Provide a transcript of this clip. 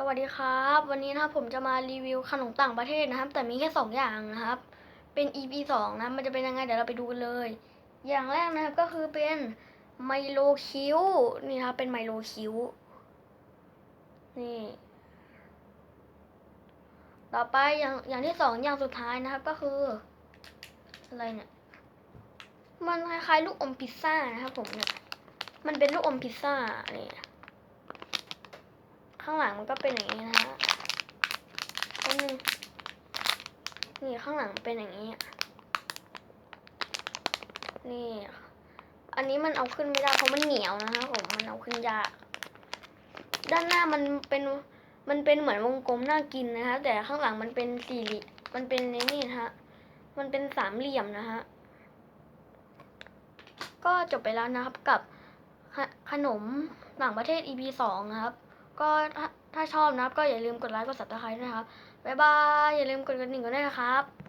สวัสดีครับ วันนี้นะครับผมจะมารีวิวขนมต่างประเทศนะครับ แต่มีแค่สองอย่างนะครับ เป็น EP สองนะมันจะเป็นยังไงเดี๋ยวเราไปดูกันเลย อย่างแรกนะครับก็คือเป็นไมโลคิวนี่นะครับเป็นไมโลคิวนี่ต่อไปอย่างอย่างที่สองอย่างสุดท้ายนะครับก็คือ อะไรเนี่ยมันคล้ายๆลูกอมพิซซ่านะครับผมเนี่ยมันเป็นลูกอมพิซซ่านี่ ข้างหลังมันก็เป็นอย่างนี้นะฮะอันนึงนี่ข้างหลังเป็นอย่างนี้ นี่ อันนี้มันเอาขึ้นไม่ได้เพราะมันเหนียวนะคะผม มันเอาขึ้นยาก ด้านหน้ามันเป็น มันเป็นเหมือนวงกลมน่ากินนะคะ แต่ข้างหลังมันเป็นสี่เหลี่ยม มันเป็นในนี่นะฮะ มันเป็นสามเหลี่ยมนะฮะ ก็จบไปแล้วนะครับกับขขนมต่างประเทศ EP สองนะครับ ก็ถ้าชอบนะครับ ก็อย่าลืมกดไลค์กดซับสไครต์นะครับบ๊ายบายอย่าลืมกดกระดิ่งกันด้วยนะครับ